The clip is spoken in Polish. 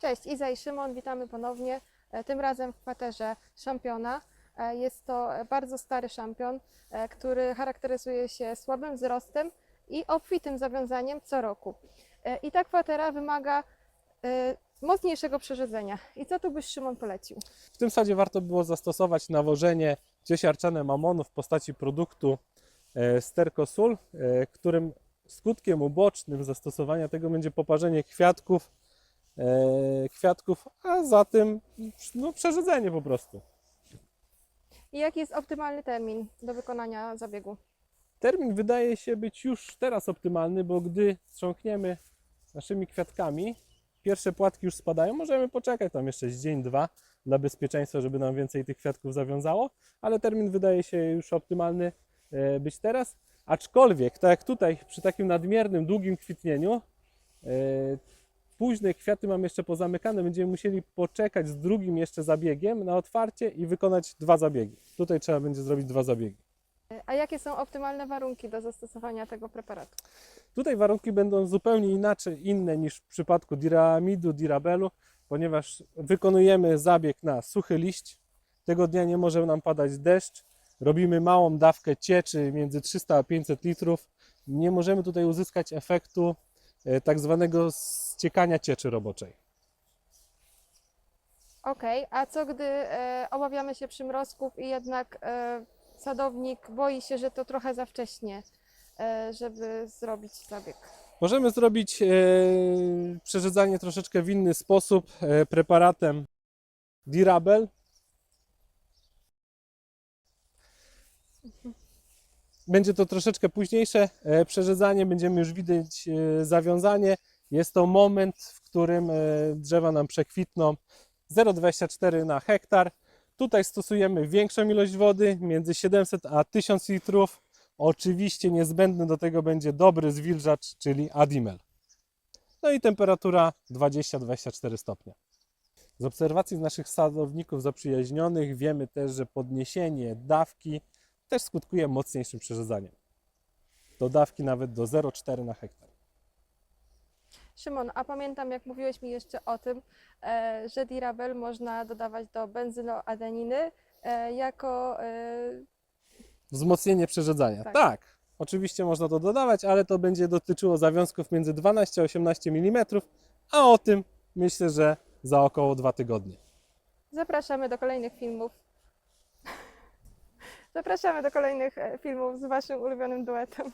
Cześć, Iza i Szymon, witamy ponownie. E, Tym razem w kwaterze szampiona. E, Jest to bardzo stary szampion, e, który charakteryzuje się słabym wzrostem i obfitym zawiązaniem co roku. I ta kwatera wymaga mocniejszego przerzedzenia. I co tu byś Szymon polecił? W tym sadzie warto było zastosować nawożenie ciesiarczane mamonu w postaci produktu Stercosul, e, którym skutkiem ubocznym zastosowania tego będzie poparzenie kwiatków, kwiatków, a za tym no, przerzedzenie po prostu. I jaki jest optymalny termin do wykonania zabiegu? Termin wydaje się być już teraz optymalny, bo gdy strząkniemy naszymi kwiatkami, pierwsze płatki już spadają, możemy poczekać tam jeszcze z dzień, dwa dla bezpieczeństwa, żeby nam więcej tych kwiatków zawiązało, ale termin wydaje się już optymalny e, być teraz. Aczkolwiek, tak jak tutaj przy takim nadmiernym, długim kwitnieniu, e, późne kwiaty mam jeszcze pozamykane, będziemy musieli poczekać z drugim jeszcze zabiegiem na otwarcie i wykonać dwa zabiegi. Tutaj trzeba będzie zrobić dwa zabiegi. A jakie są optymalne warunki do zastosowania tego preparatu? Tutaj warunki będą zupełnie inaczej, inne niż w przypadku diramidu, dirabelu, ponieważ wykonujemy zabieg na suchy liść. Tego dnia nie może nam padać deszcz. Robimy małą dawkę cieczy między 300 a 500 litrów. Nie możemy tutaj uzyskać efektu tak zwanego ściekania cieczy roboczej. Okej, a co gdy e, obawiamy się przymrozków i jednak e, sadownik boi się, że to trochę za wcześnie, e, żeby zrobić zabieg? Możemy zrobić e, przerzedzanie troszeczkę w inny sposób e, preparatem Dirabel. Będzie to troszeczkę późniejsze e, przerzedzanie, będziemy już widzieć e, zawiązanie. Jest to moment, w którym e, drzewa nam przekwitną 0,24 na hektar. Tutaj stosujemy większą ilość wody, między 700 a 1000 litrów. Oczywiście niezbędny do tego będzie dobry zwilżacz, czyli Adimel. No i temperatura 20-24 stopnie. Z obserwacji naszych sadowników zaprzyjaźnionych wiemy też, że podniesienie dawki też skutkuje mocniejszym przerzedzaniem. Do dawki nawet do 0,4 na hektar. Szymon, a pamiętam jak mówiłeś mi jeszcze o tym, e, że dirabel można dodawać do benzynoadeniny e, jako e, Wzmocnienie przerzedzania. Tak. Tak. oczywiście można to dodawać, ale to będzie dotyczyło zawiązków między 12 a 18 mm, a o tym myślę, że za około dwa tygodnie. Zapraszamy do kolejnych filmów. Zapraszamy do kolejnych e, filmów z Waszym ulubionym duetem.